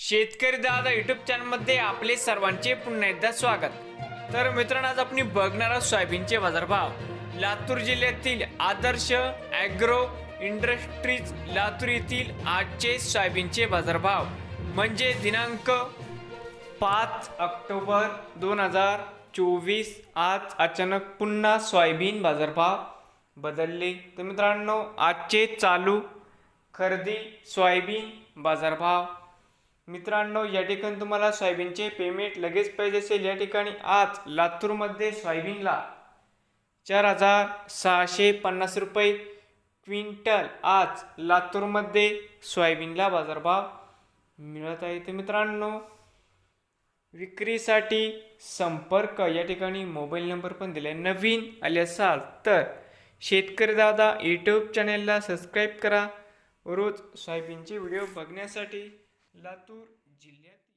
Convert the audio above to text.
शेतकरी दादा युट्यूब चॅनलमध्ये आपले सर्वांचे पुन्हा एकदा स्वागत. तर मित्रांनो आज आपण बघणार आहोत सोयाबीनचे बाजारभाव. लातूर जिल्ह्यातील आदर्श ॲग्रो इंडस्ट्रीज लातूर येथील आजचे सोयाबीनचे बाजारभाव. म्हणजे दिनांक पाच ऑक्टोबर दोन हजार चोवीस आज अचानक पुन्हा सोयाबीन बाजारभाव बदलले. तर मित्रांनो आजचे चालू खरेदी सोयाबीन बाजारभाव मित्रांनो या ठिकाणी तुम्हाला सोयाबीनचे पेमेंट लगेच पाहिजे असेल. या ठिकाणी आज लातूरमध्ये सोयाबीनला चार हजार सहाशे पन्नास रुपये क्विंटल आज लातूरमध्ये सोयाबीनला बाजारभाव मिळत आहे. तर मित्रांनो विक्रीसाठी संपर्क. या ठिकाणी मोबाईल नंबर पण दिला आहे नवीन आले असाल तर शेतकरी दादा यूट्यूब चॅनेलला सबस्क्राईब करा. रोज सोयाबीनचे व्हिडिओ बघण्यासाठी लातूर जिल्ह्यात